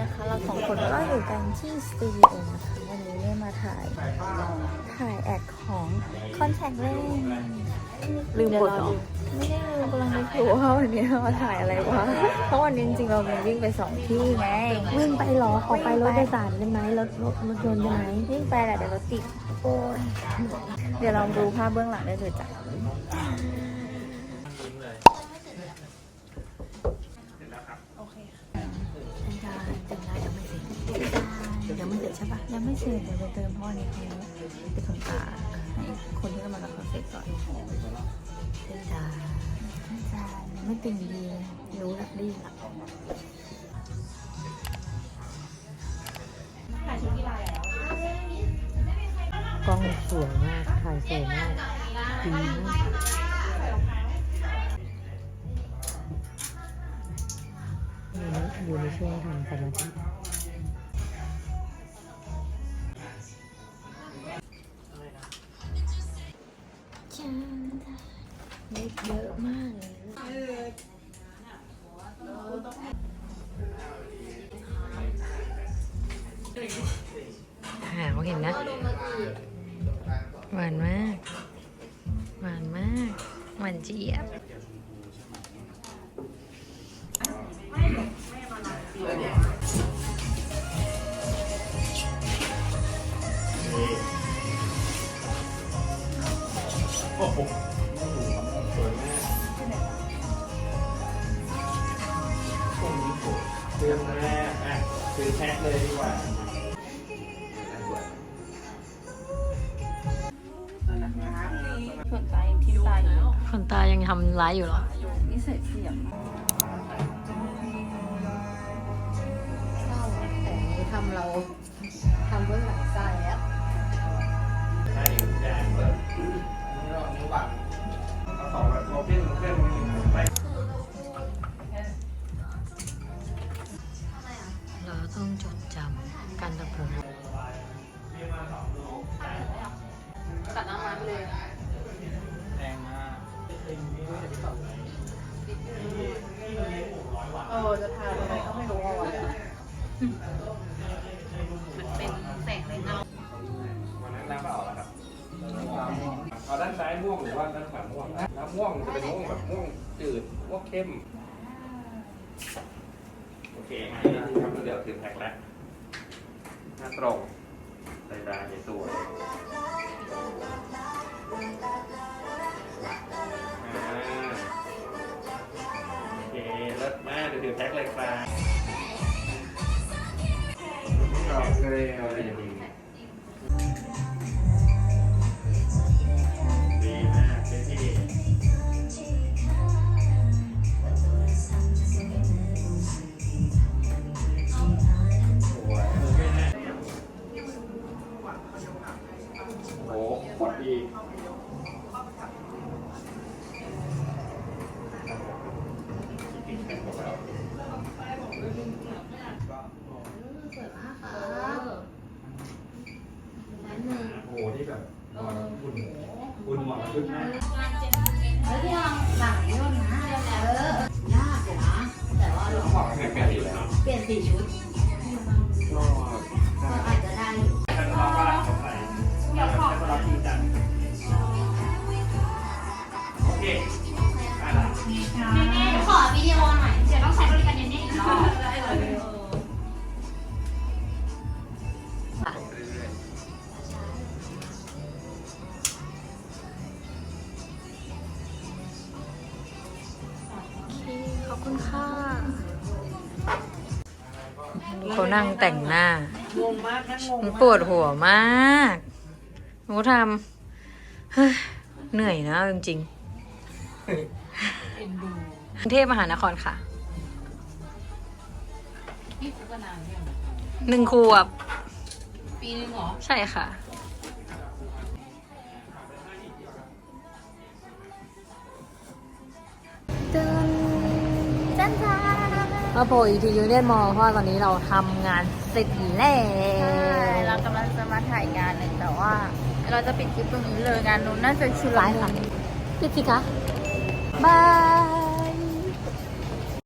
ดีค่ะวันนี้นะคะ เราสองคนก็อยู่กันที่สตูดิโอนะคะวันนี้ได้มาถ่าย ถ่ายแอดของคอนแทคเลนลืมกดเหรอไม่ได้ลืมกำลังนึกอยู่ว่าวันนี้เรามาถ่ายอะไรวะเพราะวันนี้จริงๆเรามีวิ่งไปสองที่ไงวิ่งไปเหรอเขาไปรถโดยสารได้ไหมรถรถรถยนต์ได้ไหมวิ่งไปแหละเดี๋ยวรถติดโอ้ยเดี๋ยวลองดูภาพเบื้องหลังได้เลยจ้ะ ใช่ปะยังไม่เสร็จเดี๋ยวไปเติมเพราะวันนี้เขาไปทำตาให้คนที่กำลังรับเขาเสร็จก่อนเป็นการอาจาไม่ติ่งดีเลยรู้ละดีละกล้องสวยมากถ่ายสวยมากดีมากอยู่ในช่วงทำสมาธิ จานเล็กเยอะมากเลยหาวเห็นนะ หวานมาก หวานมาก หวานเจี๊ยบ เรื่องแรกอะคือแพ็คเลยดีกว่าส่วนตายังที่ตาอยู่คนตายังทำร้ายอยู่เหรอนิสัยเสียมมาแต่นี้ทำเรา ตัดน้ำมันเลยแดงมากเออจะทานอะไรก็ไม่รู้อะวันนี้มันเป็นแสงในเงาวันนั้นน้ำเปล่าแล้วครับเอาด้านซ้ายม่วงหรือว่าด้านขวาม่วงน้ำม่วงจะเป็นม่วงแบบม่วงจืดม่วงเข้ม โอเคครับเดี๋ยวถึงแพ็คแล้วหน้าตรงใส่ตาใส่สว ดีดีมากเท่สวยโอเคนะโอ้โหพอดีโหที่แบบอุ่นอุ่น ห คุณค่ะ เขานั่งแต่งหน้างงมากนั่งงงมันปวดหัวมากหนูทำเฮ้ยเหนื่อยนะจริงๆกรุงเทพมหานครค่ะ นี่คุกนานยังหนึ่งขวบปีนึงเหรอ ใช่ค่ะ มาโผล่อีกทียูเนียนมอเพราะว่าตอนนี้เราทำงานเสร็จแล้ใช่วเรากำลังจะมาถ่ายงานหนึ่งแต่ว่า เราจะปิดคลิปตรงนี้เลยงานนู้นน่าจะชุลซ้ายมุค่ะ น ปิดสิคะบาย